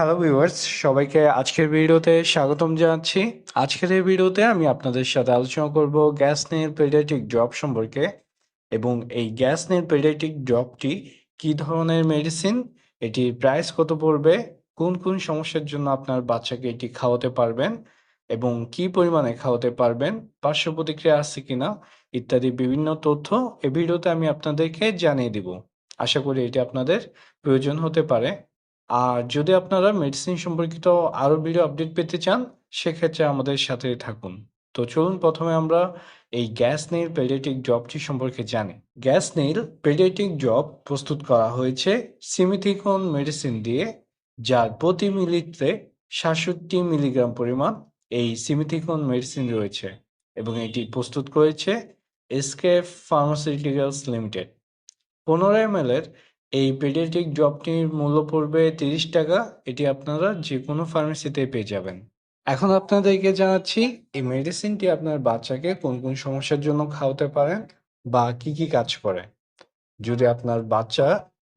Hello viewers সবাইকে আজকের ভিডিওতে স্বাগতম জানাচ্ছি। আজকের এই ভিডিওতে আমি আপনাদের সাথে আলোচনা করব গ্যাস নীল পেডিয়াট্রিক ড্রপ সম্পর্কে এবং এই গ্যাস নীল পেডিয়াট্রিক ড্রপটি কী ধরনের মেডিসিন এটির প্রাইস কত পড়বে, কোন কোন সমস্যার জন্য আপনার বাচ্চাকে এটি খাওয়াতে পারবেন এবং কি পরিমাণে খাওয়াতে পারবেন, পার্শ্ব প্রতিক্রিয়া আছে কিনা ইত্যাদি বিভিন্ন তথ্য এই ভিডিওতে আমি আপনাদেরকে জানিয়ে দিব। আশা করি এটি আপনাদের প্রয়োজন হতে পারে। আর যদি আপনারা মেডিসিন সম্পর্কিত আরও ভিডিও আপডেট পেতে চান, সেক্ষেত্রে আমাদের সাথে থাকুন। তো চলুন প্রথমে আমরা এই গ্যাস নেইল পেডিয়াট্রিক জবটি সম্পর্কে জানি। গ্যাস নেইল পেডিয়াট্রিক জব প্রস্তুত করা হয়েছে সিমিথিকন মেডিসিন দিয়ে, যার প্রতি মিলিতে সাতষট্টি মিলিগ্রাম পরিমাণ এই সিমিথিকন মেডিসিন রয়েছে এবং এটি প্রস্তুত করেছে এসকে ফার্মাসিউটিক্যালস লিমিটেড পনেরো এম এর এই পেডিয়াট্রিক ড্রপটির মূল্য পড়বে তিরিশ টাকা। এটি আপনারা যে কোনো ফার্মেসিতে পেয়ে যাবেন। এখন আপনাদেরকে জানাচ্ছি, এই মেডিসিনটি আপনার বাচ্চাকে কোন কোন সমস্যার জন্য খাওয়াতে পারেন বা কি কি কাজ করে? যদি আপনার বাচ্চা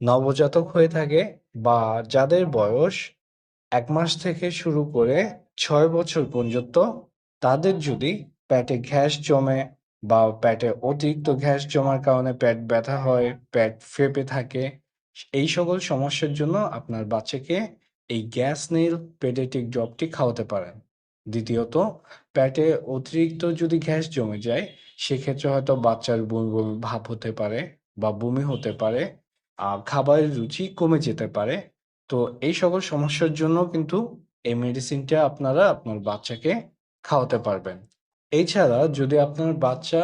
নবজাতক হয়ে থাকে বা যাদের বয়স এক মাস থেকে শুরু করে ছয় বছর পর্যন্ত, তাদের যদি পেটে গ্যাস জমে বা পেটে অতিরিক্ত গ্যাস জমার কারণে পেট ব্যথা হয়, পেট ফেপে থাকে এই সকল সমস্যার জন্য আপনার বাচ্চাকে এই গ্যাস নীল পেডেটিক ড্রপটি খাওয়াতে পারেন। দ্বিতীয়ত, পেটে অতিরিক্ত যদি গ্যাস জমে যায়, সেক্ষেত্রে হয়তো বাচ্চার বমি বমি ভাব হতে পারে বা বমি হতে পারে আর খাবারের রুচি কমে যেতে পারে। তো এই সকল সমস্যার জন্য কিন্তু এই মেডিসিনটা আপনারা আপনার বাচ্চাকে খাওয়াতে পারবেন। এছাড়া যদি আপনার বাচ্চা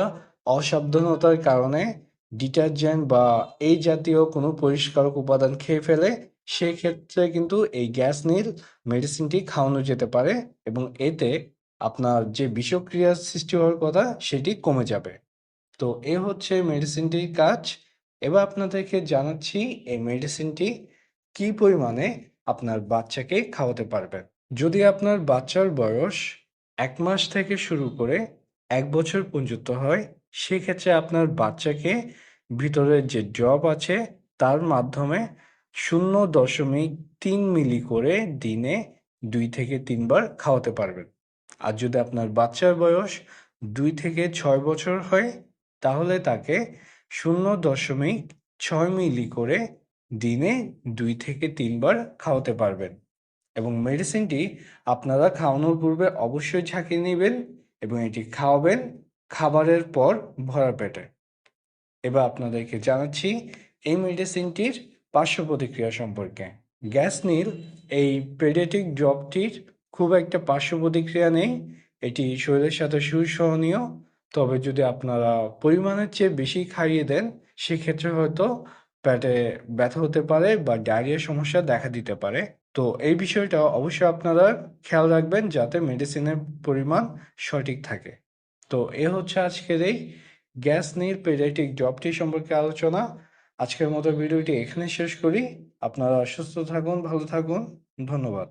অসাবধানতার কারণে ডিটারজেন্ট বা এই জাতীয় কোনো পরিষ্কারক উপাদান খেয়ে ফেলে, সেক্ষেত্রে কিন্তু এই গ্যাস নীল মেডিসিনটি খাওয়ানো যেতে পারে এবং এতে আপনার যে বিষক্রিয়ার সৃষ্টি হওয়ার কথা সেটি কমে যাবে। তো এ হচ্ছে মেডিসিনটির কাজ। এবার আপনাদেরকে জানাচ্ছি এই মেডিসিনটি কি পরিমাণে আপনার বাচ্চাকে খাওয়াতে পারবেন যদি আপনার বাচ্চার বয়স এক মাস থেকে শুরু করে এক বছর পর্যন্ত হয় সেক্ষেত্রে আপনার বাচ্চাকে ভিতরের যে ড্রপ আছে, তার মাধ্যমে শূন্য দশমিক তিন মিলি করে দিনে দুই থেকে তিনবার খাওয়াতে পারবেন। আর যদি আপনার বাচ্চার বয়স দুই থেকে ছয় বছর হয়, তাহলে তাকে শূন্য দশমিক ছয় মিলি করে দিনে দুই থেকে তিনবার খাওয়াতে পারবেন। এবং মেডিসিনটি আপনারা খাওয়ানোর পূর্বে অবশ্যই ঝাঁকিয়ে নেবেন এবং এটি খাওয়াবেন। খাবারের পর ভরা পেটে। এবার আপনাদেরকে জানাচ্ছি এই মেডিসিনটির পার্শ্ব প্রতিক্রিয়া সম্পর্কে। গ্যাস নীল, এই পেডেটিক ড্রপটির খুব একটা পার্শ্ব প্রতিক্রিয়া নেই। এটি শরীরের সাথে সুসহনীয়। তবে যদি আপনারা পরিমাণের চেয়ে বেশি খাইয়ে দেন, সেক্ষেত্রে হয়তো পেটে ব্যথা হতে পারে বা ডায়রিয়া সমস্যা দেখা দিতে পারে। তো এই বিষয়টা অবশ্যই আপনারা খেয়াল রাখবেন যাতে মেডিসিনের পরিমাণ সঠিক থাকে। তো এ হচ্ছে আজকের এই গ্যাস নীল পেডিয়াট্রিক জবটি সম্পর্কে আলোচনা। আজকের মতো ভিডিওটি এখানে শেষ করি। আপনারা সুস্থ থাকুন, ভালো থাকুন। ধন্যবাদ।